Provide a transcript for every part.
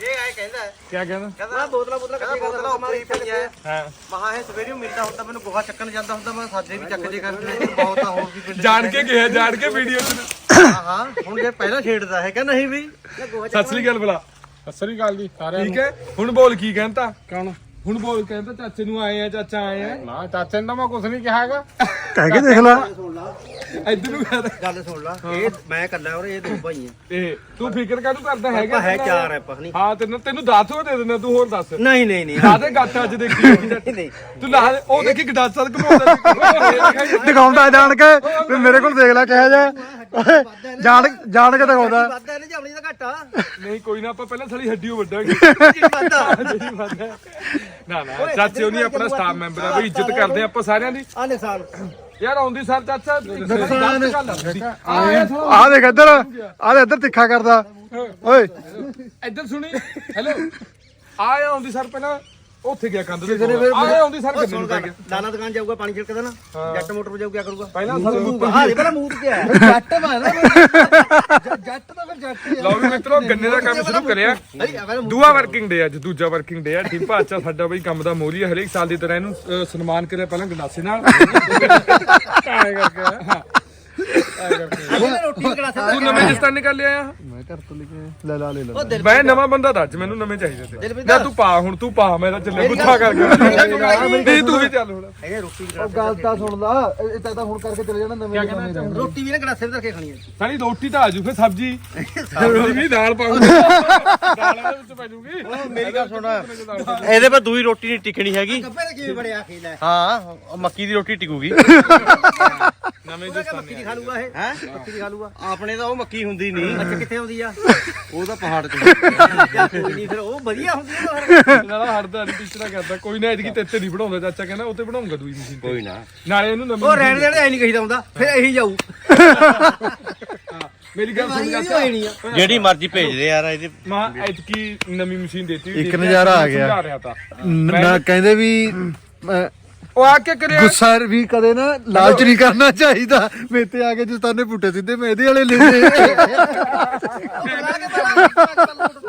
ਇਹ ਆਏ ਕਹਿੰਦਾ। ਕੀ ਕਹਿੰਦਾ? ਕਹਿੰਦਾ ਬੋਤਲਾਂ ਬੋਤਲਾਂ ਕਹਿੰਦਾ ਬੋਤਲਾਂ ਉੱਪਰ ਹੀ ਪਈਆਂ। ਹਾਂ। ਮਹਾ ਇਹ ਸਵੇਰੇ ਨੂੰ ਮਿਲਦਾ ਹੁੰਦਾ ਮੈਨੂੰ ਗੋਹਾ ਚੱਕਣ ਜਾਂਦਾ ਹੁੰਦਾ ਮੈਂ ਸਾਡੇ ਵੀ ਚੱਕ ਜੇ ਕਰਦੇ ਬਹੁਤ ਆ ਹੋਰ ਵੀ ਪਿੰਡ ਜਾਣ ਕੇ ਗਿਆ ਜਾਣ ਕੇ ਵੀਡੀਓ ਚ। ਹਾਂ ਹਾਂ ਹੁਣ ਜੇ ਪਹਿਲਾਂ ਛੇੜਦਾ ਹੈ ਕਿ ਨਹੀਂ ਵੀ। ਸਤਿ ਸ੍ਰੀ ਅਕਾਲ ਬੁਲਾ ਸਤਿ ਸ੍ਰੀ ਅਕਾਲ ਜੀ ਸਾਰਿਆਂ ਠੀਕ ਹੈ? ਹੁਣ ਬੋਲ ਕੀ ਕਹਿੰਦਾ? ਕੌਣ? ਹੁਣ ਬੋਲ ਕਹਿੰਦਾ ਚਾਚੇ ਨੂੰ ਆਏ ਆ ਚਾਚਾ ਆਏ ਆ ਨਾ ਚਾਚੇ ਨੇ ਤਾਂ ਮੈਂ ਕੁਝ ਨਹੀਂ ਕਿਹਾ ਹੈਗਾ। ਕਹਿ ਕੇ ਦੇਖ ਲੈ। ਇੱਧਰ ਨੂੰ ਕਹਿੰਦਾ ਗੱਲ ਸੁਣ ਲਾ ਇਹ ਮੈਂ ਇਕੱਲਾ ਔਰ ਇਹ ਦੋ ਭਾਈ ਆ। ਇਹ ਤੂੰ ਫਿਕਰ ਕਾਹਨੂੰ ਕਰਦਾ ਹੈਗਾ? ਆਪਾਂ ਹੈ ਚਾਰ ਹੈ ਪਖਣੀ ਹਾਂ ਤੈਨੂੰ ਤੈਨੂੰ ਦੱਸ ਹੋ ਦੇ ਦਿੰਦਾ ਤੂੰ ਹੋਰ ਦੱਸ। ਨਹੀਂ ਨਹੀਂ ਨਹੀਂ। ਕਾਦੇ ਗੱਠ ਅੱਜ ਦੇਖੀ ਨਹੀਂ ਨਹੀਂ। ਤੂੰ ਲਾ ਦੇ- ਉਹ ਦੇਖੀ ਗਡਾਸਾ ਘਮਾਉਂਦਾ ਦਿਖਾਉਂਦਾ ਜਾਣ ਕੇ ਵੀ ਮੇਰੇ ਕੋਲ ਦੇਖ ਲੈ ਕਿਹਾ ਜਾ ਜਾਣ ਜਾਣ ਕੇ ਦਿਖਾਉਂਦਾ। ਵਾਦਾ ਇਹਨੇ ਜਾਮਣੀ ਦਾ ਘਾਟਾ ਨਹੀਂ ਕੋਈ ਨਾ ਆਪਾਂ ਪਹਿਲਾਂ ਸਾਲੀ ਹੱਡੀਓ ਵੱਡਾਂਗੇ। ਵਾਦਾ ਜਿਹੜੀ ਵੱਧ ਹੈ। ਨਾ ਨਾ ਚਾਚੇ ਉਹ ਨਹੀਂ ਆਪਣਾ ਸਟਾਫ ਮੈਂਬਰ ਆ ਬਈ ਇੱਜ਼ਤ ਕਰਦੇ ਆ ਆਪਾਂ ਸਾਰਿਆਂ ਦੀ। ਆ ਨੁਕਸਾਨ ਯਾਰ ਆਉਂਦੀ ਸਾਰ ਚਾਚਾ ਗੱਲ ਆ। ਦੇਖ। ਇੱਧਰ ਆ ਦੇ ਇੱਧਰ ਤਿੱਖਾ ਕਰਦਾ। ਓਏ। ਇੱਧਰ ਸੁਣੀ। ਹੈਲੋ ਆਉਂਦੀ ਸਰ ਪਹਿਲਾਂ। ਉੱਥੇ ਗਿਆ ਕੰਧ ਦੇ ਕੋਲ। ਆਏ ਆਉਂਦੀ ਸਰ ਕਿੰਨੇ ਨੂੰ ਪੈ ਗਿਆ ਦਾਣਾ ਦੁਕਾਨ ਜਾਊਗਾ ਪਾਣੀ ਛਿੜਕਦਾ ਨਾ ਜੱਟ ਮੋਟਰ ਜਾਊ ਕੀ ਕਰੂਗਾ? ਪਹਿਲਾਂ ਸਰ ਹਾਂ ਜੀ ਪਹਿਲਾਂ ਮੂੰਹ ਤੇ ਆ ਜੱਟ ਮਾਰਦਾ ਜੱਟ ਤਾਂ ਫਿਰ ਜੱਟ ਲਓ ਵੀ ਮਿੱਤਰੋ ਗੰਨੇ ਦਾ ਕੰਮ ਸ਼ੁਰੂ ਕਰਿਆ। ਦੂਆ ਵਰਕਿੰਗ ਡੇ ਅੱਜ ਦੂਜਾ ਵਰਕਿੰਗ ਡੇ ਆ। ਟਿੰਪਾ ਅੱਛਾ ਸਾਡਾ ਬਈ ਕੰਮ ਦਾ ਮੋਰੀ ਹੈ ਹਰੇਕ ਸਾਲ ਦੀ ਤਰ੍ਹਾਂ ਇਹਨੂੰ ਸਨਮਾਨ ਕਰਿਆ ਪਹਿਲਾਂ ਗੰਡਾਸੇ ਨਾਲ। ਆਏ ਕਰਕੇ। ਹਾਂ। ਰੋਟੀ ਕੜਾ ਤੂੰ ਨਵੇਂ ਜਿਸਤਾਨ ਨਿਕਲ ਲਿਆ ਮੈਂ ਘਰ ਤੋਂ ਲੈ ਕੇ ਲੈ ਲਾ ਲੈ ਉਹ ਦਿਲ ਮੈਂ ਨਵਾਂ ਬੰਦਾ ਦੱਸ ਮੈਨੂੰ ਨਵੇਂ ਚਾਹੀਦੇ ਤੇ। ਦਿਲਪ੍ਰੀਤ। ਨਾ ਤੂੰ ਪਾ ਹੁਣ ਤੂੰ ਪਾ ਮੇਰਾ ਚੱਲੇ ਗੁੱਠਾ ਕਰਕੇ। ਨਹੀਂ ਤੂੰ ਵੀ ਚੱਲ ਹੁਣ। ਇਹ ਰੋਟੀ ਵੀ ਉਹ ਗੱਲ ਤਾਂ ਸੁਣ ਲਾ ਇਹ ਤਾਂ ਤਾਂ ਹੁਣ ਕਰਕੇ ਚਲੇ ਜਾਣਾ ਨਵੇਂ ਨਵੇਂ ਰਹਿਣ ਰੋਟੀ ਵੀ ਨਾ ਗੜਾਸੇ ਵਿੱਚ ਰੱਖੇ ਖਾਣੀ ਹੈ। ਸਾਲੀ ਰੋਟੀ ਤਾਂ ਆਜੂ ਫੇ ਸਬਜੀ। ਸਬਜੀ ਵੀ ਦਾਲ ਪਾਉਂਗਾ ਦਾਲ ਇਹਦੇ ਵਿੱਚ ਪੈ ਜੂਗੀ। ਮੇਰੀ ਗੱਲ ਸੁਣ। ਇਹਦੇ ਪਰ ਦੂਈ ਰੋਟੀ ਨਹੀਂ ਟਿਕਣੀ ਹੈਗੀ। ਗੱਬੇ ਦੇ ਕਿਵੇਂ ਬੜਿਆ ਖੇਲਾ। ਹਾਂ ਉਹ ਮੱਕੀ ਦੀ ਰੋਟੀ ਟਿਕੂਗੀ। ਨਵੇਂ ਮੱਕੀ ਦੀ ਖਾ ਲੂਗਾ ਇਹ? ਹੈ? ਮੱਕੀ ਦੀ ਖਾ ਲੂਗਾ। ਆਪਣੇ ਤਾਂ ਉਹ ਮੱਕੀ ਹੁੰਦੀ ਨਹੀਂ। ਅੱਛਾ ਕਿੱਥੇ ਆਉਂਦੀ ਆ। ਉਹ ਤਾਂ ਪਹਾੜ ਤੇ ਕੋਈ ਨਹੀਂ ਫਿਰ ਉਹ ਵਧੀਆ ਹੁੰਦੀ ਆ ਫਿਰ ਨਾਲਾ ਹੜਦਾ ਨਹੀਂ ਟੀਚਰਾ ਕਰਦਾ। ਕੋਈ ਨਾ ਇਹਦੀ ਤੇਤੇ ਨਹੀਂ ਬਣਾਉਂਦਾ। ਚਾਚਾ ਕਹਿੰਦਾ ਉੱਤੇ ਬਣਾਉਂਗਾ ਦੂਈ ਮਸ਼ੀਨ ਤੇ। ਕੋਈ ਨਾ। ਨਾਲੇ ਇਹਨੂੰ ਨਵੀਂ ਉਹ ਰਹਿਣ ਦੇਣ ਐ ਨਹੀਂ ਕਹੀਦਾ ਹੁੰਦਾ। ਫਿਰ ਇਹੀ ਜਾਊ। ਮੇਰੀ ਗੱਲ ਸੁਣ ਹੋਣੀ ਆ। ਜਿਹੜੀ ਮਰਜ਼ੀ ਭੇਜ ਦੇ ਯਾਰ ਇਹਦੇ ਮਾਂ ਐਤਕੀ ਨਵੀਂ ਮਸ਼ੀਨ ਦੇਤੀ ਇੱਕ ਨਜ਼ਾਰਾ ਆ ਗਿਆ। ਸਮਝਾ ਰਿਹਾ ਤਾਂ। ਨਾ ਕਹਿੰਦੇ ਵੀ ਅਹ, ਉਹ ਆ ਕੇ ਕਰਿਆ। ਗੁੱਸਾ ਵੀ ਕਦੇ ਨਾ ਲਾਲਚ ਨਹੀਂ ਕਰਨਾ ਚਾਹੀਦਾ। ਮੇਰੇ ਤੇ ਆ ਕੇ ਜਸਤਾਨੇ ਪੁੱਟੇ ਸਿੱਧੇ ਮੈਂ ਇਹਦੇ ਵਾਲੇ ਲੈਂਦੇ।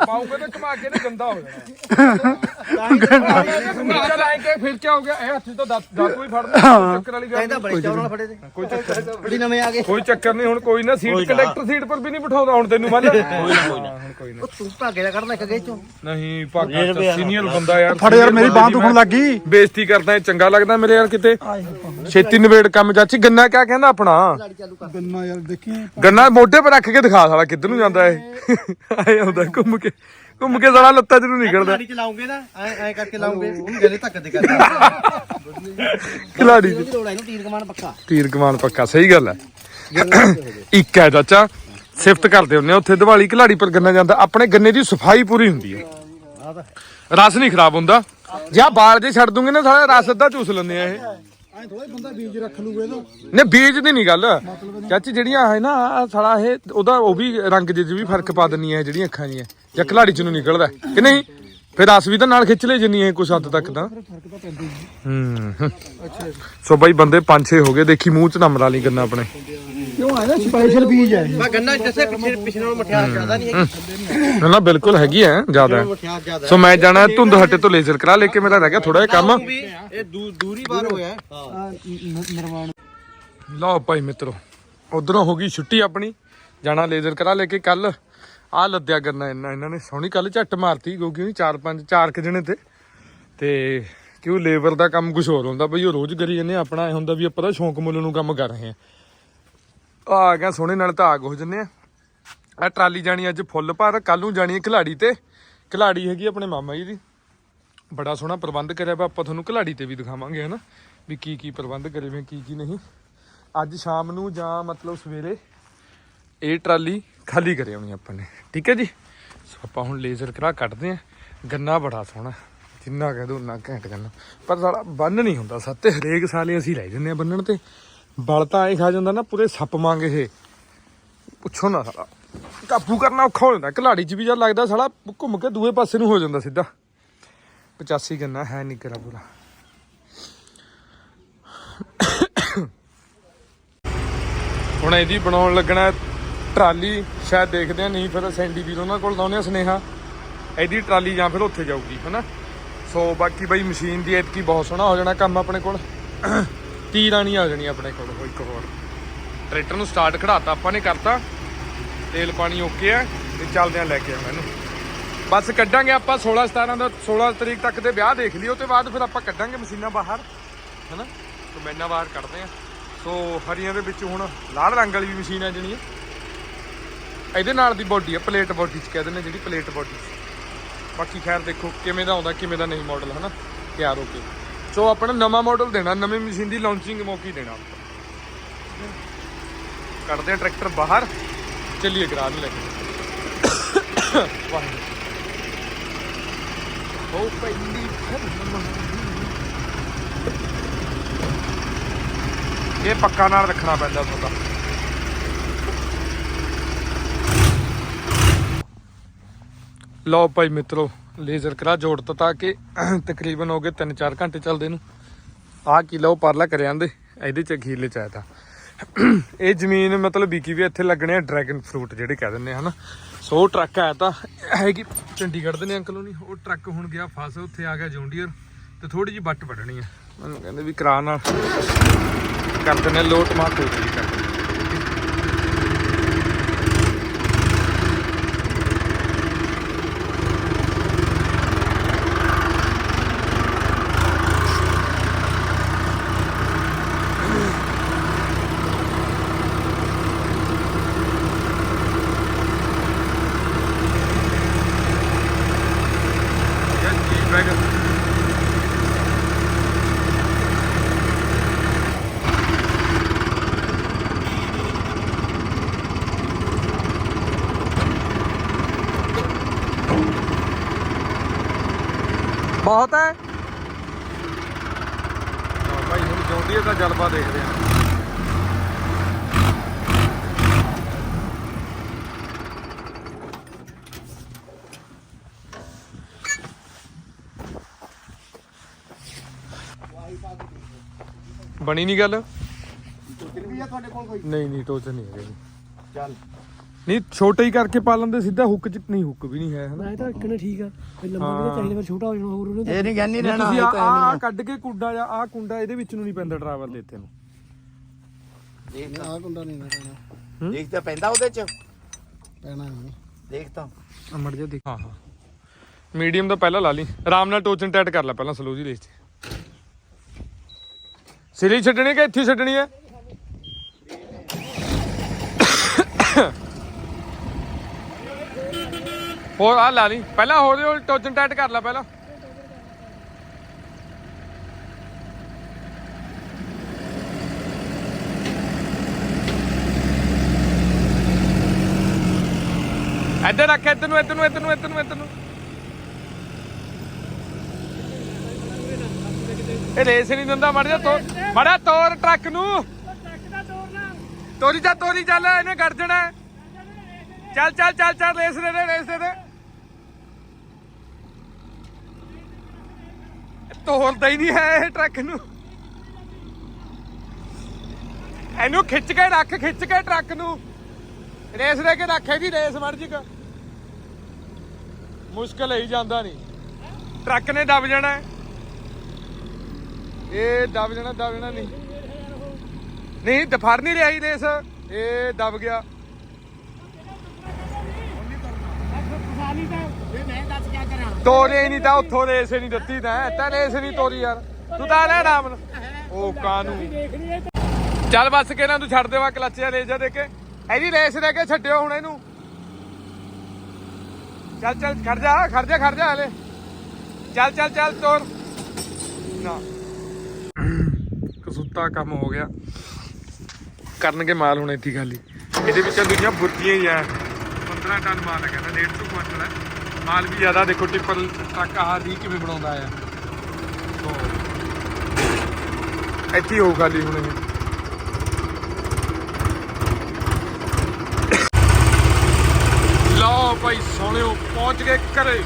ਪਾਉਗਾ ਤਾਂ ਕੇ ਨਾ ਗੰਦਾ ਹੋ ਜਾਣਾ। ਚੱਲ ਆਏ। ਕਿ ਫਿਰ ਕੀ ਹੋ ਗਿਆ? ਇਹ ਹੱਥ ਤੋਂ ਦਾਤੂ ਹੀ। ਫੜਨਾ ਚੱਕਰ ਵਾਲੀ ਗੱਲ ਕਹਿੰਦਾ ਨਹੀਂ। ਬੜੇ ਚੌਲ ਨਾਲ ਫੜੇ ਤੇ ਕੋਈ ਚੱਕਰ ਨਹੀਂ। ਬੜੀ ਨਵੇਂ ਆ ਗਏ। ਕੋਈ ਚੱਕਰ ਨਹੀਂ ਹੁਣ ਕੋਈ ਨਾ ਸੀਟ ਕਲੈਕਟਰ ਸੀਟ ਪਰ ਵੀ ਨਹੀਂ ਬਿਠਾਉਂਦਾ ਹੁਣ ਤੈਨੂੰ ਮੰਨ ਕੋਈ ਨਾ ਕੋਈ ਨਾ। ਹੁਣ ਕੋਈ ਨਾ। ਉਹ ਤੂੰ ਭਾਗੇ ਦਾ ਕੱਢ ਲੈ ਕੇ ਚੋਂ। ਨਹੀਂ ਭਾਗਾ ਸੀਨੀਅਰ ਬੰਦਾ ਯਾਰ ਫੜ ਯਾਰ ਮੇਰੀ ਬਾਹ ਦੁਖਣ ਲੱਗ ਗਈ। ਬੇਇੱਜ਼ਤੀ ਕਰਦਾ ਇਹ ਚੰਗਾ ਲੱਗਦਾ ਮੇਰੇ ਯਾਰ ਕਿਤੇ। ਛੇਤੀ ਨਵੇੜ ਕੰਮ ਚਾਚੀ ਗੰਨਾ ਕਿਆ ਕਹਿੰਦਾ ਆਪਣਾ? ਗੰਨਾ ਯਾਰ ਦੇਖੀ। ਗੰਨਾ ਮੋਢੇ 'ਤੇ ਰੱਖ ਕੇ ਦਿਖਾ ਸਾਲਾ ਕਿੱਧਰ ਨੂੰ ਜਾਂਦਾ ਇਹ। ਆਏ ਆਉਂਦਾ ਘੁੰਮ ਕੇ। ਘੁੰਮ ਕੇ ਸਾਲਾ ਲੱਤਾਂ 'ਚ ਨੂੰ ਨਿਕਲਦਾ। ਗਾੜੀ ਚਲਾਉਂਗੇ ਨਾ ਐ ਐ ਕਰਕੇ ਲਾਉਂਗੇ। ਉਹਨੂੰ ਗਲੇ ਧੱਕ ਦੇ ਕਰਦਾ ਖਿਲਾੜੀ ਉਹਦੀ ਲੋੜ ਹੈ ਇਹਨੂੰ ਤੀਰ ਕਮਾਨ ਪੱਕਾ। ਤੀਰ ਕਮਾਨ ਪੱਕਾ ਸਹੀ ਗੱਲ ਹੈ। ਇੱਕ ਹੈ ਚਾਚਾ ਸਿਫਤ ਕਰਦੇ ਹੁੰਨੇ ਆ, ਉੱਥੇ ਦਿਵਾਲੀ ਖਿਲਾੜੀ ਪਰ ਗੰਨਾ ਜਾਂਦਾ ਆਪਣੇ ਗੰਨੇ ਦੀ ਸਫ਼ਾਈ ਪੂਰੀ ਹੁੰਦੀ ਹੈ। ਰਸ ਨਹੀਂ ਖਰਾਬ ਹੁੰਦਾ। ਜੇ ਬਾਲ ਜੇ ਛੱਡ ਦੂੰਗੇ ਨਾ ਸਾਰਾ ਰਸ ਅੱਧਾ ਚੂਸ ਲੈਂਦੇ ਆ ਇਹ। ਐ ਥੋੜਾ ਬੰਦਾ ਬੀਜ ਰੱਖ ਲੂਗਾ ਇਹਦਾ। ਨੇ ਬੀਜ ਦੀ ਨਹੀਂ ਗੱਲ। ਚਾਚੀ ਜਿਹੜੀਆਂ ਹੈ ਨਾ ਆਹ ਸਾਲਾ ਇਹ ਉਹਦਾ ਉਹ ਵੀ ਰੰਗ ਜਿਹੇ 'ਚ ਵੀ ਫ਼ਰਕ ਪਾ ਦਿੰਦੀਆਂ ਇਹ ਜਿਹੜੀਆਂ ਅੱਖਾਂ ਜੀਆਂ। ਜਾਂ ਖਿਲਾੜੀ ਚ ਨੂੰ ਨਿਕਲਦਾ ਕਿ ਨਹੀਂ? ਫਿਰ ਰਸ ਵੀ ਤਾਂ ਨਾਲ ਖਿੱਚ ਲੈ ਜੰਨੀ ਹੈ ਕੁਛ ਹੱਦ ਤੱਕ ਤਾਂ। ਹੂੰ ਸੋ ਬਾਈ ਬੰਦੇ ਪੰਜ ਛੇ ਹੋ ਗਏ। ਦੇਖੀ ਮੂੰਹ ਚ ਨਾ ਮਰਾ ਲਈ ਗੰਨਾ ਆਪਣੇ। ਕਿਉਂ ਆ ਨਾ? ਸਪੈਸ਼ਲ ਬੀਜ ਹੈ। ਮੈਂ ਗੰਨਾ ਦੱਸਿਆ ਪਿਛੇ ਪਿਛੇ ਨਾਲ ਮਠਿਆਰ ਜ਼ਿਆਦਾ ਨਹੀਂ ਹੈਗੀ। ਨਾ ਨਾ ਬਿਲਕੁਲ ਹੈਗੀ ਐ ਜ਼ਿਆਦਾ। ਸੋ ਮੈਂ ਜਾਣਾ ਧੁੰਦ ਹੱਟੇ ਤੋਂ ਲੇਜ਼ਰ ਕਰਾ ਲੈ ਕੇ ਮੇਰਾ ਰਹਿ ਗਿਆ ਥੋੜਾ ਜਿਹਾ ਕੰਮ। ਵੀ ਇਹ ਦੂ- ਦੂਰੀ ਬਾਰ ਹੋਇਆ। ਹਾਂ ਨਿਰਮਾਣ ਲਓ ਭਾਈ ਮਿੱਤਰੋ ਉਧਰੋਂ ਹੋ ਗਈ ਛੁੱਟੀ ਆਪਣੀ। ਜਾਣਾ ਲੇਜ਼ਰ ਕਰਾ ਲੈ ਕੇ ਕੱਲ ਆ ਲੱਦਿਆ ਕਰਨਾ ਇਹਨਾਂ ਇਹਨਾਂ ਨੇ ਸੋਹਣੀ ਕੱਲ ਝੱਟ ਮਾਰਤੀ ਕਿਉਂਕਿ ਉਹਨੇ ਚਾਰ ਪੰਜ ਚਾਰ ਕੁ ਜਣੇ ਤੇ। ਤੇ ਕਿਉਂ ਲੇਬਰ ਦਾ ਕੰਮ ਕੁਝ ਹੋਰ ਹੁੰਦਾ? ਬਈ ਉਹ ਰੋਜ਼ ਕਰੀ ਜਾਂਦੇ ਆ, ਆਪਣਾ ਇਹ ਹੁੰਦਾ ਵੀ ਆਪਾਂ ਤਾਂ ਸ਼ੌਂਕ ਮੁੱਲ ਨੂੰ ਕੰਮ ਕਰ ਰਹੇ ਆ ਆ ਗਿਆ ਸੋਹਣੇ ਨਾਲ ਧਾਗ ਹੋ ਜੰਨੇ ਆ। ਆ ਟਰਾਲੀ ਜਾਣੀ ਅੱਜ ਫੁੱਲ ਭਰ ਕੱਲ ਨੂੰ ਜਾਣੀ ਹੈ ਖਿਲਾੜੀ ਤੇ। ਖਿਲਾੜੀ ਹੈਗੀ ਆਪਣੇ ਮਾਮਾ ਜੀ ਦੀ। ਬੜਾ ਸੋਹਣਾ ਪ੍ਰਬੰਧ ਕਰਿਆ ਵਾ, ਆਪਾਂ ਤੁਹਾਨੂੰ ਖਿਲਾੜੀ ਤੇ ਵੀ ਦਿਖਾਵਾਂਗੇ, ਹਨਾ? ਵੀ ਕੀ ਕੀ ਪ੍ਰਬੰਧ ਕਰੇ ਵੇ, ਕੀ ਕੀ ਨਹੀਂ। ਅੱਜ ਸ਼ਾਮ ਨੂੰ ਜਾਂ ਮਤਲਬ ਸਵੇਰੇ ਇਹ ਟਰਾਲੀ ਖਾਲੀ ਕਰੇ ਆਉਣੀ ਆਪਾਂ ਨੇ। ਠੀਕ ਹੈ ਜੀ? ਸੋ ਆਪਾਂ ਹੁਣ ਲੇਜ਼ਰ ਕਰਾ ਕੱਢਦੇ ਆ। ਗੰਨਾ ਬੜਾ ਸੋਹਣਾ। ਜਿੰਨਾ ਕਹਿ ਦੋ, ਉਨਾ ਘੈਂਟ ਗੰਨਾ। ਪਰ ਸਾਲਾ ਬੰਨ ਨਹੀਂ ਹੁੰਦਾ, ਸੱਤੇ ਹਰੇਕ ਸਾਲੇ ਅਸੀਂ ਲੈ ਜੰਨੇ ਆ ਬੰਨਣ ਤੇ। ਬਲ ਤਾਂ ਐ ਖਾ ਜਾਂਦਾ ਨਾ, ਪੂਰੇ ਸੱਪ ਮੰਗ ਇਹ। ਪੁੱਛੋ ਨਾ ਸਾਲਾ। ਕਾਬੂ ਕਰਨਾ ਔਖਾ ਹੋ ਜਾਂਦਾ। ਘਲਾੜੀ 'ਚ ਵੀ ਜਦ ਲੱਗਦਾ ਸਾਲਾ, ਘੁੰਮ ਕੇ ਦੂਏ ਪਾਸੇ ਨੂੰ ਹੋ ਜਾਂਦਾ ਸਿੱਧਾ। 85 ਗੰਨਾ ਹੈ ਨਹੀਂ ਕਰਾ ਪੂਰਾ। ਹੁਣ ਇਹਦੀ ਬਣਾਉਣ ਲੱਗਣਾ ਟਰਾਲੀ। ਸ਼ਾਇਦ ਦੇਖਦੇ ਆ ਨਹੀਂ ਫਿਰ ਸੈਂਡੀ ਵੀਰ ਉਹਨਾਂ ਕੋਲ ਲਾਉਨੇ ਆ ਸੁਨੇਹਾ। ਇਹਦੀ ਟਰਾਲੀ ਜਾਂ ਫਿਰ ਉੱਥੇ ਜਾਊਗੀ, ਹਨਾ? ਸੋ ਬਾਕੀ ਬਈ ਮਸ਼ੀਨ ਦੀ ਐਤਕੀ ਬਹੁਤ ਸੋਹਣਾ ਹੋ ਜਾਣਾ ਕੰਮ ਆਪਣੇ ਕੋਲ। ਤੀ ਰਾਣੀ ਆ ਜਾਣੀ ਆਪਣੇ ਕੋਲ ਇੱਕ ਹੋਰ। ਟਰੈਕਟਰ ਨੂੰ ਸਟਾਰਟ ਖੜਾਤਾ, ਆਪਾਂ ਨੇ ਕਰਤਾ। ਤੇਲ ਪਾਣੀ ਓਕੇ ਆ, ਤੇ ਚੱਲਦੇ ਆ ਲੈ ਕੇ ਆਵਾਂ ਇਹਨੂੰ। ਬਸ ਕੱਢਾਂਗੇ ਆਪਾਂ 16 17 ਦਾ 16 ਤਰੀਕ ਤੱਕ ਦੇ ਵਿਆਹ ਦੇਖ ਲਿਓ, ਤੇ ਬਾਅਦ ਫਿਰ ਆਪਾਂ ਕੱਢਾਂਗੇ ਮਸ਼ੀਨਾਂ ਬਾਹਰ, ਹਨਾ? ਕਮੈਨਾਂ ਬਾਹਰ ਕੱਢਦੇ ਆ। ਸੋ ਹਰੀਆਂ ਦੇ ਵਿੱਚ ਹੁਣ ਲਾਲ ਰੰਗ ਵਾਲੀ ਵੀ ਮਸ਼ੀਨ ਆ ਜਣੀ ਇਹਦੇ ਨਾਲ ਦੀ ਬੋਡੀ ਆ ਪਲੇਟ ਬੋਡੀ ਚ ਕਹਿੰਦੇ ਨੇ ਜਿਹੜੀ ਪਲੇਟ ਬੋਡੀ ਬਾਕੀ ਖੈਰ ਦੇਖੋ, ਕਿਵੇਂ ਦਾ ਆਉਂਦਾ, ਕਿਵੇਂ ਦਾ ਨਹੀਂ ਮਾਡਲ ਹਨਾ? ਤਿਆਰ ਹੋ ਕੇ। ਸੋ ਆਪਣਾ ਨਵਾਂ ਮਾਡਲ ਦੇਣਾ, ਨਵੀਂ ਮਸ਼ੀਨ ਦੀ ਲਾਂਚਿੰਗ ਮੌਕੀ ਦੇਣਾ। ਕੱਢਦੇ ਟਰੈਕਟਰ ਬਾਹਰ, ਚੱਲੀਏ ਗਰਾਜ ਨੂੰ ਲੈ ਕੇ। ਵਾਹਿਗੁਰੂ ਉਹ ਪੈਂਦੀ ਇਹ ਪੱਕਾ ਨਾਲ ਰੱਖਣਾ ਪੈਂਦਾ ਤੁਹਾਡਾ। ਲਓ ਭਾਈ ਮਿੱਤਰੋ ਲੇਜ਼ਰ ਕਰਾ ਜੋੜਤਾ ਤਾਂ ਕਿ ਤਕਰੀਬਨ ਹੋ ਗਏ 3-4 ਘੰਟੇ ਚੱਲਦੇ ਨੂੰ। ਆਹ ਕਿਲਾ ਉਹ ਪਰਲਾ ਕਰ ਜਾਂਦੇ ਇਹਦੇ ਚ ਅਖੀਰਲੇ ਚ ਆਇਆ ਤਾਂ। ਇਹ ਜ਼ਮੀਨ ਮਤਲਬ ਵਿਕੀ ਵੀ ਇੱਥੇ ਲੱਗਣੇ ਆ, ਡਰੈਗਨ ਫਰੂਟ ਜਿਹੜੇ ਕਹਿ ਦਿੰਦੇ ਹਨ। ਸੋ ਉਹ ਟਰੱਕ ਆਇਆ ਤਾਂ ਹੈਗੀ ਚੰਡੀਗੜ੍ਹ ਦੇ ਨੇ ਅੰਕਲ ਉਹ ਨਹੀਂ ਉਹ ਟਰੱਕ ਹੁਣ ਗਿਆ ਫਸ, ਉੱਥੇ ਆ ਗਿਆ ਜੌਂਡੀਅਰ ਤੇ ਥੋੜੀ ਜੀ ਬੱਟ ਵੱਢਣੀ ਆ। ਮੈਨੂੰ ਕਹਿੰਦੇ ਵੀ ਕਰਾ ਨਾਲ। ਕਰ ਦਿੰਦੇ ਲੋਟ ਮਾਰ, ਕੋਈ ਨਹੀਂ। ਕਰਦੇ ਯਾਰ ਜੀ ਵੈਗਨ ਬਹੁਤ ਹੈ ਹੁਣ ਜੌਂਡੀਅਰ ਦਾ ਜਲਵਾ ਦੇਖਦੇ ਹਾਂ। ਬਣੀ ਨਹੀਂ ਗੱਲ? ਵੀ ਆ ਤੁਹਾਡੇ ਕੋਲ ਕੋਈ? ਨਹੀਂ ਨਹੀਂ ਟੋਚਨ ਨਹੀਂ ਹੈਗਾ। ਜੀ ਚੱਲ। ਨਹੀਂ ਛੋਟਾ ਹੀ ਕਰਕੇ ਪਾ ਲੈਂਦੇ ਸਿੱਧਾ ਹੁੱਕ ਚ ਨਹੀਂ ਹੁੱਕ ਵੀ ਨਹੀਂ ਹੈ ਹਨਾ? ਇਹ ਤਾਂ ਇੱਕਨੇ ਠੀਕ ਆ। ਫਿਰ ਲੰਮਾ ਵੀ ਤਾਂ ਚਾਹੀਦਾ ਫਿਰ ਛੋਟਾ ਹੋ ਜਾਣਾ ਹੋਰ ਉਹਨੇ ਇਹ ਨਹੀਂ ਕਹਿੰਦੀ ਨਹੀਂ ਤੁਸੀਂ ਆ ਆ ਕੱਢ ਕੇ ਕੁੰਡਾ ਜਾਂ ਆ ਕੁੰਡਾ ਇਹਦੇ ਵਿੱਚ ਨੂੰ ਨਹੀਂ ਪੈਂਦਾ ਡਰਾਈਵਰ ਦੇ ਇੱਥੇ ਨੂੰ। ਆ ਕੁੰਡਾ ਨਹੀਂ ਪੈਣਾ ਦੇਖ ਤਾਂ ਪੈਂਦਾ ਉਹਦੇ ਚ। ਪੈਣਾ ਨਹੀਂ ਦੇਖ ਤਾਂ। ਅਮੜ ਜਾ ਦੇਖ। ਹਾਂ ਹਾਂ। ਮੀਡੀਅਮ ਦਾ ਪਹਿਲਾਂ ਲਾ ਲਈ। ਆਰਾਮ ਨਾਲ ਟੋਚਨ ਟਾਈਟ ਕਰ ਲੈ ਪਹਿਲਾਂ ਸਲੋ ਜੀ ਚ ਸਿਰੀ ਛੱਡਣੀ ਕਿ ਇੱਥੇ ਛੱਡਣੀ ਹੈ? ਹੋਰ ਆ ਲਾ ਲਈ। ਪਹਿਲਾਂ ਹੌਲੀ ਹੌਲੀ ਟੋਚਨ ਟਾਈਟ ਕਰ ਲੈ ਪਹਿਲਾਂ। ਇੱਧਰ ਰੱਖ, ਇੱਧਰ ਨੂੰ ਇੱਧਰ ਨੂੰ ਇੱਧਰ ਨੂੰ ਇੱਧਰ ਨੂੰ ਇੱਧਰ ਨੂੰ। ਇਹ ਰੇਸ ਨਹੀਂ ਦਿੰਦਾ, ਮੜ ਜਾ ਤੋ ਮੜਾ ਤੋਰ ਟਰੱਕ ਨੂੰ। ਤੋਰੀ ਜਾ, ਤੋਰੀ ਚੱਲ, ਇਹਨੇ ਕੱਢ ਜਾਣਾ। ਚੱਲ ਚੱਲ ਚੱਲ ਚੱਲ, ਰੇਸ ਦੇ ਦੇ, ਰੇਸ ਦੇ ਦੇ। ਇਹ ਹੀ ਨਹੀਂ ਹੈ ਇਹ ਟਰੱਕ ਨੂੰ। ਇਹਨੂੰ ਖਿੱਚ ਕੇ ਰੱਖ, ਖਿੱਚ ਕੇ ਟਰੱਕ ਨੂੰ। ਰੇਸ ਦੇ ਕੇ ਰੱਖ ਇਹਦੀ ਰੇਸ ਮੜ ਜੀ ਮੁਸ਼ਕਲ ਹੀ ਜਾਂਦਾ ਨਹੀਂ। ਟਰੱਕ ਨੇ ਦਬ ਜਾਣਾ। ਇਹ ਦਬ ਜਾਣਾ ਦਬ ਜਾਣਾ ਨਹੀਂ। ਨਹੀਂ ਦਫਰ ਨਹੀਂ ਰਿਹਾ ਹੀ ਰੇਸ। ਇਹ ਦਬ ਗਿਆ। ਤੋਰੇ ਨਹੀਂ ਤਾਂ ਉੱਥੋਂ ਰੇਸ ਨਹੀਂ ਦਿੱਤੀ ਤਾਂ ਤਾਂ ਰੇਸ ਨਹੀਂ ਤੋਰੀ ਯਾਰ। ਤੂੰ ਤਾਂ ਲੈ ਆਰਾਮ ਨਾਲ ਉਹ ਕਾਨੂੰ। ਚੱਲ ਬੱਸ ਕੇ ਨਾ ਤੂੰ ਛੱਡ ਦੇਵਾ ਕਲੱਚ ਜਾਂ ਰੇਸ ਜਾ ਦੇ ਕੇ। ਇਹਦੀ ਰੇਸ ਦੇ ਕੇ ਛੱਡਿਓ ਹੁਣ ਇਹਨੂੰ। ਚੱਲ ਚੱਲ, ਖੜ ਜਾ ਖੜ ਜਾ ਖੜ ਜਾ ਹਲੇ। ਚੱਲ ਚੱਲ ਚੱਲ, ਤੋਰ। ਨਾ। ਕਸੂਤਾ ਕੰਮ ਹੋ ਗਿਆ। ਕਰਨਗੇ ਮਾਲ ਹੁਣ ਇੱਥੇ ਖਾਲੀ। ਇਹਦੇ ਵਿੱਚ ਦੁਨੀਆ ਬੁਰਕੀਆਂ ਹੀ ਆ। 15 ਟਨ ਮਾਲ ਹੈ ਕਹਿੰਦਾ 150 ਕੁਇੰਟਲ ਹੈ। ਮਾਲ ਵੀ ਜ਼ਿਆਦਾ ਦੇਖੋ, ਟਿੱਪਰ ਟਰੱਕ ਆਹ ਦੀ ਕਿਵੇਂ ਬਣਾਉਂਦਾ ਆ। ਇੱਥੇ ਹੀ ਖਾਲੀ ਹੁਣ ਇਹ। ਲਓ ਭਾਈ, ਸੋਹਣਿਓ, ਪਹੁੰਚ ਗਏ ਘਰੇ।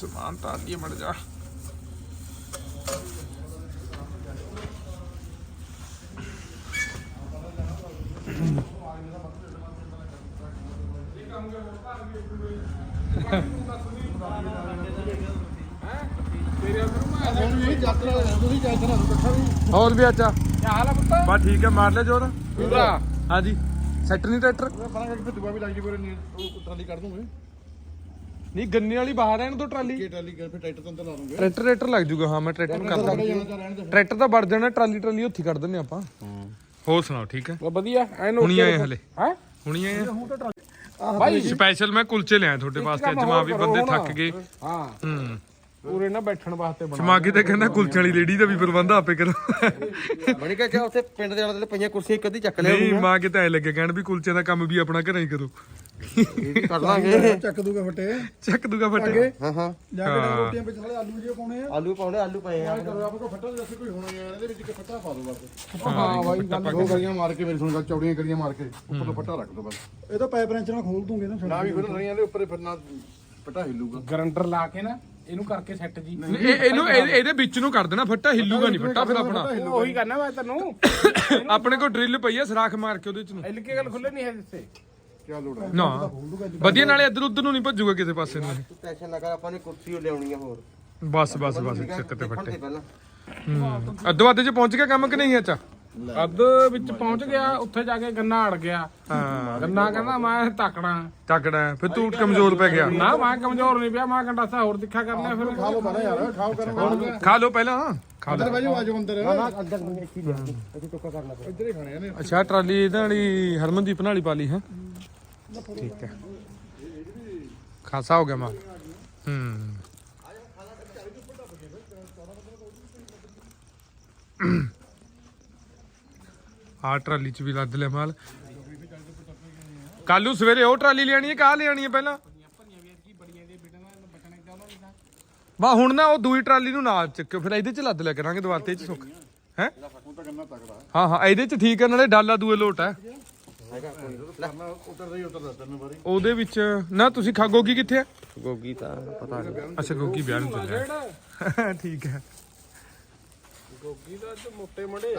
ਸਮਾਨ ਤਾਂ ਆਦੀ ਮੜ ਜਾ ਹੋਰ ਵੀ ਅੱਛਾ ਕੀ ਹਾਲ ਆ ਪੁੱਤ? ਬਾ ਠੀਕ ਹੈ ਮਾਰ ਲੈ ਜੋਰ। ਪੂਰਾ ਹਾਂਜੀ। ਸੈੱਟ ਨਹੀਂ ਟਰੈਕਟਰ? ਫਿਰ ਦੁਆ ਵੀ ਲੱਗ ਜੀ ਉਹ ਟਰਾਲੀ ਕੱਢ ਦੂੰਗੇ। ਨਹੀਂ ਗੰਨੇ ਵਾਲੀ ਬਾਹਰ ਐਨ ਤੋਂ ਟਰਾਲੀ। ਕੀ ਟਰਾਲੀ ਫਿਰ ਟਰੈਕਟਰ ਤੋਂ ਅੰਦਰ ਲਾ ਦੂੰਗੇ। ਟਰੈਕਟਰ ਟਰੈਕਟਰ ਲੱਗ ਜੂਗਾ ਹਾਂ ਮੈਂ ਟਰੈਕਟਰ ਕਰਦਾ ਟਰੈਕਟਰ ਤਾਂ ਵੜ ਜਾਣਾ ਟਰਾਲੀ ਟਰਾਲੀ ਉੱਥੇ ਕੱਢ ਦਿੰਨੇ ਆਪਾਂ। ਹੋਰ ਸੁਣਾਓ ਠੀਕ ਹੈ? ਵਧੀਆ ਐਨ ਹੁਣੀ ਆਏ ਹਲੇ। ਹੈ? ਹੁਣੀ ਆਏ ਭਾਈ ਸਪੈਸ਼ਲ ਮੈਂ ਕੁਲਚੇ ਲਿਆ ਤੁਹਾਡੇ ਵਾਸਤੇ ਅੱਜ ਮਾਂ ਵੀ ਬੰਦੇ ਥੱਕ ਗਏ। ਹਾਂ। ਹੂੰ। ਪੂਰੇ ਨਾ ਬੈਠਣ ਵਾਸਤੇ ਬਣਾ ਸਮਾਗੀ ਤੇ ਕਹਿੰਦਾ ਕੁਲਚੇ ਵਾਲੀ ਲੇਡੀ ਦਾ ਵੀ ਪ੍ਰਬੰਧ ਆਪੇ ਕਰੋ। ਬਣੀ ਕਿ ਉੱਥੇ ਪਿੰਡ ਦੇ ਵਾਲੇ ਪਈਆਂ ਕੁਰਸੀਆਂ ਇੱਕ ਅੱਧੀ ਚੱਕ ਲਿਆ ਨਹੀਂ ਮਾਂ ਕਿਤੇ ਐ ਲੱਗੇ ਕਹਿਣ ਵੀ ਕੁਲਚੇ ਦਾ ਕੰਮ ਵੀ ਆਪਣਾ ਘਰਾਂ ਹੀ ਕਰੋ। ਕਰ ਲਾਂਗੇ। ਚੱਕ ਦੂਗਾ ਫੱਟੇ। ਚੱਕ ਦੂਗਾ ਫੱਟੇ। ਹਾਂ ਹਾਂ। ਜਾ ਕੇ ਨਾਲ ਰੋਟੀਆਂ ਵਿੱਚ ਸਾਲੇ ਆਲੂ ਜਿਹੇ ਪਾਉਣੇ ਆ। ਆਲੂ ਪਾਉਣੇ ਆਲੂ ਪਏ ਆ। ਕਰੋ ਆਪ ਕੋ ਫੱਟਾ ਜੈਸੇ ਕੋਈ ਹੋਣਾ ਯਾਰ ਇਹਦੇ ਵਿੱਚ ਇੱਕ ਫੱਟਾ ਪਾ ਦੋ ਬਸ। ਹਾਂ ਬਾਈ ਗੱਲ ਦੋ। ਗਲੀਆਂ ਮਾਰ ਕੇ ਮੇਰੀ ਸੁਣ ਗੱਲ ਚੌੜੀਆਂ ਗਲੀਆਂ ਮਾਰ ਕੇ। ਉੱਪਰ ਤੋਂ ਫੱਟਾ ਰੱਖ ਦੋ ਬਸ। ਇਹ ਤਾਂ ਪਾਈਪ ਰੈਂਚ ਨਾਲ ਖੋਲ ਦੂੰਗੇ ਨਾ ਨਾ ਵੀ ਫਿਰ ਰਹੀਆਂ ਦੇ ਉੱਪਰ ਫਿਰ ਨਾ ਫੱਟਾ ਹਿੱਲੂਗਾ। ਗਰੰਡਰ ਲਾ ਕੇ ਨਾ ਇਹਨੂੰ ਕਰਕੇ ਸੈੱਟ ਜੀ। ਇਹ ਇਹਨੂੰ ਇਹ- ਇਹਦੇ ਵਿੱਚ ਨੂੰ ਕਰ ਦੇਣਾ ਫੱਟਾ ਹਿੱਲੂਗਾ ਨਹੀਂ ਫੱਟਾ ਫਿਰ ਆਪਣਾ। ਉਹੀ ਕਰਨਾ ਮੈਂ ਤੈਨੂੰ। ਆਪਣੇ ਕੋਲ ਡਰਿਲ ਪਈ ਆ ਸਰਾਖ ਮਾਰ ਕੇ ਉਹਦੇ ਚ ਨੂੰ। ਐਲ ਕੇ ਗੱਲ ਖੁੱਲੇ ਨਹੀਂ ਹੈ ਜਿੱਥੇ ਕੀ ਲੋੜ ਹੈ ਨਾ। ਵਧੀਆ ਨਾਲੇ ਇੱਧਰ ਉੱਧਰ ਨੂੰ ਨਹੀਂ ਭੱਜੂਗਾ ਕਿਸੇ ਪਾਸੇ ਨੂੰ। ਇਹ। ਟੈਨਸ਼ਨ ਨਾ ਕਰ ਆਪਾਂ ਨੇ ਕੁਰਸੀ ਓ ਲਿਆਉਣੀ ਆ ਹੋਰ। ਬਸ ਬਸ ਬਸ ਚੱਕ ਤੇ ਫੱਟੇ। ਪਹਿਲਾਂ। ਹੂੰ। ਅੱਧੋ ਅੱਧ ਚ ਪਹੁੰਚ ਗਿਆ ਕੰਮ ਕਿ ਨਹੀਂ ਅੱਛਾ ਅੱਧ ਵਿੱਚ ਪਹੁੰਚ ਗਿਆ ਉੱਥੇ ਜਾ ਕੇ ਗੰਨਾ ਅੜ ਗਿਆ। ਹਾਂ। ਗੰਨਾ ਕਹਿੰਦਾ ਮੈਂ ਤਕੜਾ। ਤਕੜਾ। ਫਿਰ ਤੂੰ ਕਮਜ਼ੋਰ ਪੈ ਗਿਆ। ਨਾ ਮੈਂ ਕਮਜ਼ੋਰ ਨਹੀਂ ਪਿਆ ਮੈਂ ਕੰਡਾਸਾ ਹੋਰ ਤਿੱਖਾ ਕਰਨਾ ਫਿਰ। ਖਾ ਲੋ ਬਾਰਾ ਯਾਰ ਖਾਓ ਕਰੋ। ਖਾ ਲਓ ਪਹਿਲਾਂ। ਖਾ ਲਓ। ਬਾਜੂ ਆਜੋ ਅੰਦਰ। ਅੰਦਰ ਨਹੀਂ ਇੱਥੇ ਲਿਆ ਅਸੀਂ ਟੋਕਾ ਕਰਨਾ ਪਿਆ ਇੱਧਰ ਹੀ ਖਾਣੇ ਆ ਨੇ ਅੱਛਾ ਟਰਾਲੀ ਇਹਦੇ ਵਾਲੀ ਹਰਮਨਦੀਪ ਨਾਲ ਹੀ ਪਾ ਲਈ ਹੈ? ਠੀਕ ਹੈ। ਖਾਸਾ ਹੋ ਗਿਆ ਮਾਲ। ਹੂੰ। ਆ ਟਰਾਲੀ ਚ ਵੀ ਲੱਦ ਲਿਆ ਮਾਲ। ਕੱਲ ਨੂੰ ਸਵੇਰੇ ਉਹ ਟਰਾਲੀ ਲੈਣੀ ਹੈ ਕਾਹ ਲੈਣੀ ਹੈ ਪਹਿਲਾਂ? ਬਾ ਹੁਣ ਨਾ ਉਹ ਦੂਈ ਟਰਾਲੀ ਨੂੰ ਨਾਲ ਚੱਕਿਓ ਫਿਰ ਇਹਦੇ ਚ ਲੱਦ ਲਿਆ ਕਰਾਂਗੇ ਦਵਾਤੇ ਚ ਸੁੱਕ। ਹੈ? ਹਾਂ ਹਾਂ ਇਹਦੇ ਚ ਠੀਕ ਹੈ ਨਾਲੇ ਡਾਲਾ ਦੂਏ ਲੋਟ ਹੈ। ਉਹਦੇ ਵਿੱਚ ਨਾ ਤੁਸੀਂ ਖਾ ਗੋਗੀ ਕਿੱਥੇ ਹੈ? ਗੋਗੀ ਤਾਂ ਪਤਾ ਨਹੀਂ। ਅੱਛਾ ਗੋਗੀ ਵਿਆਹ ਨੂੰ ਚੱਲਿਆ। ਠੀਕ ਹੈ ਗੋਗੀ ਦਾ ਤੇ ਮੋਟੇ ਮੜੇ